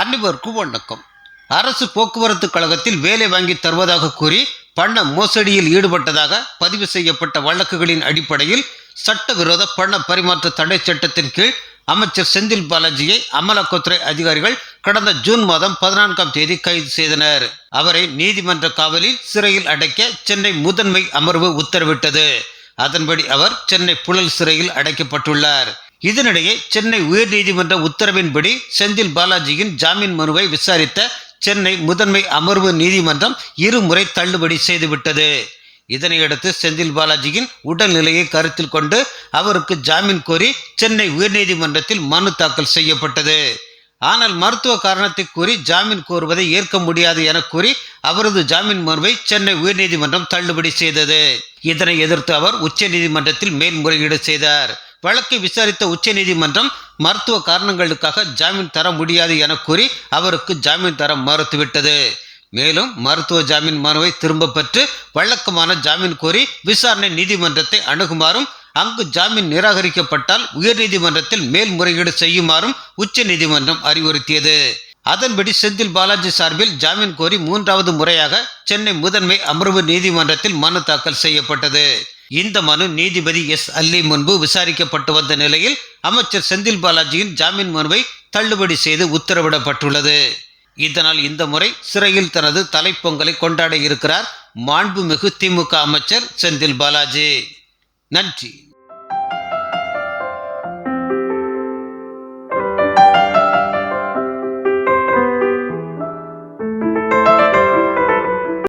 அன்னிவர் வணக்கம் அரசு போக்குவரத்து கழகத்தில் வேலை வாங்கி தருவதாக கூறி பண மோசடியில் ஈடுபட்டதாக பதிவு செய்யப்பட்ட வழக்குகளின் அடிப்படையில் சட்டவிரோத பண பரிமாற்ற தடை சட்டத்தின் கீழ் அமைச்சர் செந்தில் பாலாஜியை அமலாக்கத்துறை அதிகாரிகள் கடந்த ஜூன் மாதம் பதினான்காம் தேதி கைது செய்தனர். அவரை நீதிமன்ற காவலில் சிறையில் அடைக்க சென்னை முதன்மை அமர்வு உத்தரவிட்டது. அதன்படி அவர் சென்னை புழல் சிறையில் அடைக்கப்பட்டுள்ளார். இதனிடையே சென்னை உயர்நீதிமன்ற உத்தரவின்படி செந்தில் பாலாஜியின் ஜாமீன் மனுவை விசாரித்த சென்னை முதன்மை அமர்வு நீதிமன்றம் இருமுறை தள்ளுபடி செய்துவிட்டது. இதனையடுத்து செந்தில் பாலாஜியின் உடல்நிலையை கருத்தில் கொண்டு அவருக்கு ஜாமீன் கோரி சென்னை உயர்நீதிமன்றத்தில் மனு தாக்கல் செய்யப்பட்டது. ஆனால் மருத்துவ காரணத்தை கூறி ஜாமீன் கோருவதை ஏற்க முடியாது என கூறி அவரது ஜாமீன் மனுவை சென்னை உயர்நீதிமன்றம் தள்ளுபடி செய்தது. இதனை எதிர்த்து அவர் உச்சநீதிமன்றத்தில் மேல்முறையீடு செய்தார். வழக்கை விசாரித்த உச்சநீதிமன்றம் மருத்துவ காரணங்களுக்காக ஜாமீன் தர முடியாது என கூறி அவருக்கு ஜாமீன் தர மறுத்துவிட்டது. மேலும் மருத்துவ ஜாமீன் மனுவை திரும்ப பெற்று வழக்கமான ஜாமீன் கோரி விசாரணை நீதிமன்றத்தை அணுகுமாறும் அங்கு ஜாமீன் நிராகரிக்கப்பட்டால் உயர்நீதிமன்றத்தில் மேல்முறையீடு செய்யுமாறும் உச்சநீதிமன்றம் அறிவுறுத்தியது. அதன்படி செந்தில் பாலாஜி சார்பில் ஜாமீன் கோரி மூன்றாவது முறையாக சென்னை முதன்மை அமர்வு நீதிமன்றத்தில் மனு தாக்கல் செய்யப்பட்டது. இந்த மனு நீதிபதி எஸ் அல்லி முன்பு விசாரிக்கப்பட்டு வந்த நிலையில் அமைச்சர் செந்தில் பாலாஜியின் ஜாமீன் மனுவை தள்ளுபடி செய்து உத்தரவிடப்பட்டுள்ளது. இதனால் இந்த முறை சிறையில் தனது தலைப்பொங்கலை கொண்டாட இருக்கிறார் மாண்புமிகு திமுக அமைச்சர் செந்தில் பாலாஜி. நன்றி.